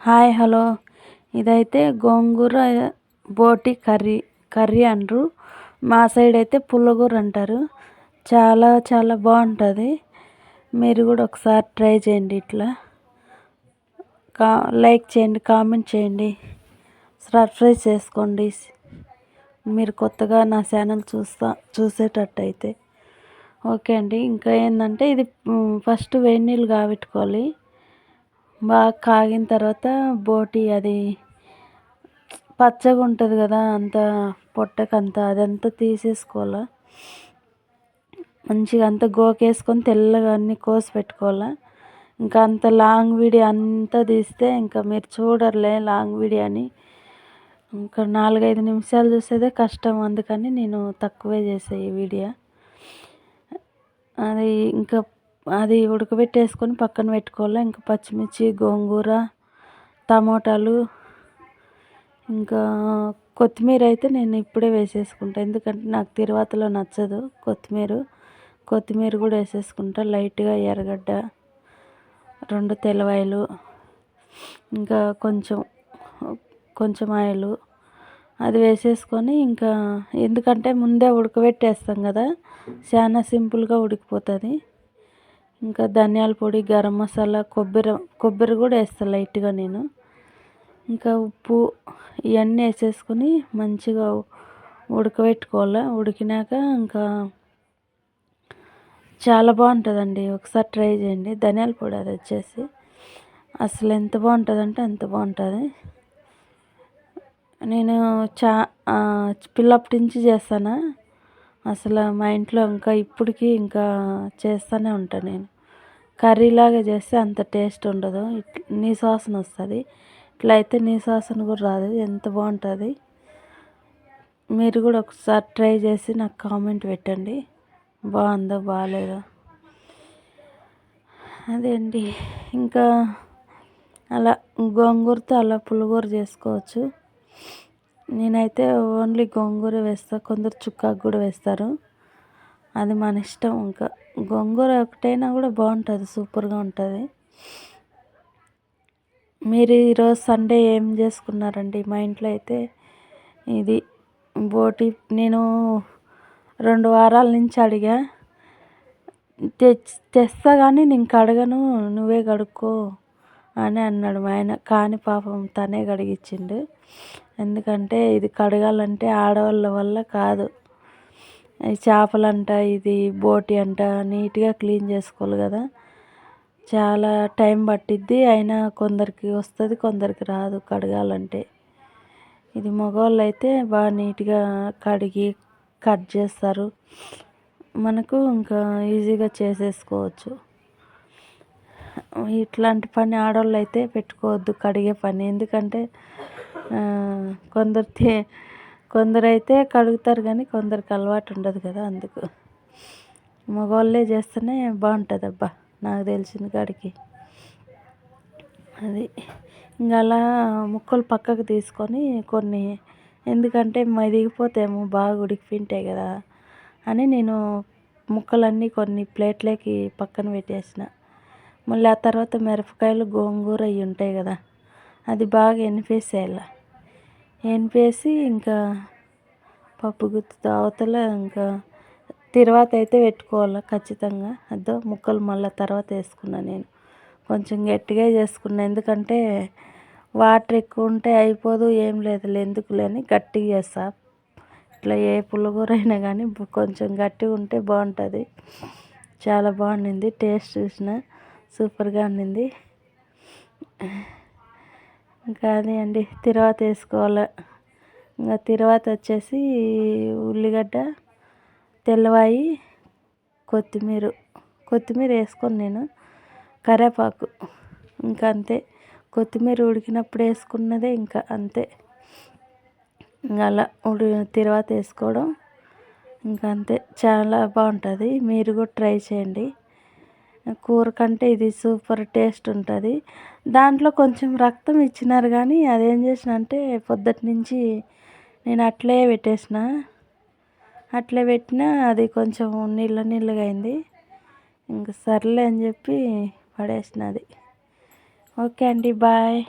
Hi hello. ఇదైతే గోంగూర బోటి curry curry అంటారు. మా సైడ్ అయితే పుల్లగూర అంటారు. చాలా చాలా బాగుంటుంది. మీరు కూడా ఒకసారి ట్రై చేయండి ఇట్లా. కా లైక్ చేయండి కామెంట్ చేయండి. సబ్స్క్రైబ్ చేసుకోండి. మీరు కొత్తగా నా ఛానల్ చూస్తా చూసేటట్టయితే. ఓకే అండి. ఇంకా ఏంటంటే ఇది ఫస్ట్ వేడి నీళ్ళు కాబెట్టుకోవాలి. బాగా కాగిన తర్వాత బోటి అది పచ్చగా ఉంటుంది కదా అంత పొట్టకంతా అదంతా తీసేసుకోవాలి. మంచిగా అంతా గోకేసుకొని తెల్లగా అన్నీ కోసి పెట్టుకోవాలి. ఇంకా అంత లాంగ్ వీడియో అంతా తీస్తే ఇంకా మీరు చూడరులే లాంగ్ వీడియో అని. ఇంకా నాలుగైదు నిమిషాలు చూసేదే కష్టం అందుకని నేను తక్కువే చేసే ఈ వీడియో. అది ఇంకా అది ఉడకబెట్టేసుకొని పక్కన పెట్టుకోవాలి. ఇంకా పచ్చిమిర్చి గోంగూర టమోటాలు ఇంకా కొత్తిమీర అయితే నేను ఇప్పుడే వేసేసుకుంటా. ఎందుకంటే నాకు తిరువాతలో నచ్చదు కొత్తిమీర. కొత్తిమీర కూడా వేసేసుకుంటా. లైట్గా ఎర్రగడ్డ రెండు తెల్లవాయలు ఇంకా కొంచెం కొంచెం ఆయిల్ అది వేసేసుకొని ఇంకా ఎందుకంటే ముందే ఉడకబెట్టేస్తాం కదా చాలా సింపుల్గా ఉడికిపోతుంది. ఇంకా ధనియాల పొడి గరం మసాలా కొబ్బరి కొబ్బరి కూడా వేస్తాను లైట్గా నేను. ఇంకా ఉప్పు ఇవన్నీ వేసేసుకొని మంచిగా ఉడకబెట్టుకోవాలి. ఉడికినాక ఇంకా చాలా బాగుంటుందండి. ఒకసారి ట్రై చేయండి. ధనియాల పొడి అది వచ్చేసి. అసలు ఎంత బాగుంటుందంటే అంత బాగుంటుంది. నేను చా పిల్లప్పటి నుంచి చేస్తాను? అసలు మా ఇంట్లో ఇంకా ఇప్పటికీ ఇంకా చేస్తూనే ఉంటాను నేను. కర్రీలాగా చేస్తే అంత టేస్ట్ ఉండదు. నీ వాసన వస్తుంది. ఇట్లా అయితే నీ వాసన కూడా రాదు. ఎంత బాగుంటుంది? మీరు కూడా ఒకసారి ట్రై చేసి నాకు కామెంట్ పెట్టండి. బాగుందో బాగాలేదో. అదే అండి. ఇంకా అలా గోంగూరతో అలా పులిగూర చేసుకోవచ్చు. నేనైతే ఓన్లీ గోంగూర వేస్తాను కొందరు చుక్కాకు కూడా వేస్తారు. అది మన ఇష్టం ఇంకా. గోంగూర ఒకటైనా కూడా బాగుంటుంది సూపర్గా ఉంటుంది. మీరు ఈరోజు సండే ఏం చేసుకున్నారండి? మా ఇంట్లో అయితే ఇది బోటి నేను రెండు వారాల నుంచి అడిగా. తెచ్చి తెస్తా కానీ నేను కడగను నువ్వే కడుక్కో. అని అన్నాడు మా ఆయన. కానీ పాపం తనే కడిగించిండు ఎందుకంటే ఇది కడగాలంటే ఆడవాళ్ళ వల్ల కాదు. ఈ చేపలంట ఇది బోటి అంట నీట్గా క్లీన్ చేసుకోవాలి కదా. చాలా టైం పట్టిద్ది అయినా కొందరికి వస్తుంది కొందరికి రాదు కడగాలంటే. ఇది మగవాళ్ళు అయితే బాగా నీట్గా కడిగి కట్ చేస్తారు. మనకు ఇంకా ఈజీగా చేసేసుకోవచ్చు. ఇట్లాంటి పని ఆడవాళ్ళు అయితే పెట్టుకోవద్దు కడిగే పని. ఎందుకంటే కొందరు కొందరు అయితే కడుగుతారు కానీ కొందరికి అలవాటు ఉండదు కదా అందుకు. మగవాళ్ళే చేస్తేనే బాగుంటుంది అబ్బా నాకు తెలిసిన కాడికి. అది. ఇంకా అలా ముక్కలు పక్కకు తీసుకొని కొన్ని ఎందుకంటే మదిగిపోతేమో బాగా ఉడికిపింటాయి కదా అని నేను ముక్కలన్నీ కొన్ని ప్లేట్లోకి పక్కన పెట్టేసిన. మళ్ళీ ఆ తర్వాత మిరపకాయలు గోంగూర అవి ఉంటాయి కదా అది బాగా ఎనిపేసేయాల. ఎనిపేసి ఇంకా పప్పు గుత్తితో అవతల ఇంకా తర్వాత అయితే పెట్టుకోవాలి ఖచ్చితంగా. అదో ముక్కలు మళ్ళీ తర్వాత వేసుకున్నాను నేను. కొంచెం గట్టిగా చేసుకున్నా ఎందుకంటే వాటర్ ఎక్కువ ఉంటే అయిపోదు ఏం లేదు ఎందుకులే అని గట్టిగా చేస్తా. ఇట్లా ఏ పుల్లగూర అయినా కానీ కొంచెం గట్టిగా ఉంటే బాగుంటుంది. చాలా బాగుండింది టేస్ట్ చూసిన. సూపర్గా ఉండింది. ఇంకా అదే అండి. తర్వాత వేసుకోవాలి. ఇంకా తర్వాత వచ్చేసి ఉల్లిగడ్డ తెల్లవాయి కొత్తిమీర. కొత్తిమీర వేసుకొని నేను. కరివేపాకు ఇంకా అంతే. కొత్తిమీర ఉడికినప్పుడు వేసుకున్నదే ఇంకా అంతే. ఇంకా అలా ఉడి తర్వాత వేసుకోవడం ఇంకా అంతే. చాలా బాగుంటుంది. మీరు కూడా ట్రై చేయండి. కూర కంటే ఇది సూపర్ టేస్ట్ ఉంటుంది. దాంట్లో కొంచెం రక్తం ఇచ్చినారు కానీ అదేం చేసిన అంటే పొద్దుటి నుంచి నేను అట్లే పెట్టేసిన. అట్లే పెట్టినా అది కొంచెం నీళ్ళ నీళ్ళగా అయింది. ఇంక సర్లే అని చెప్పి పడేసిన అది ఓకే అండి బాయ్.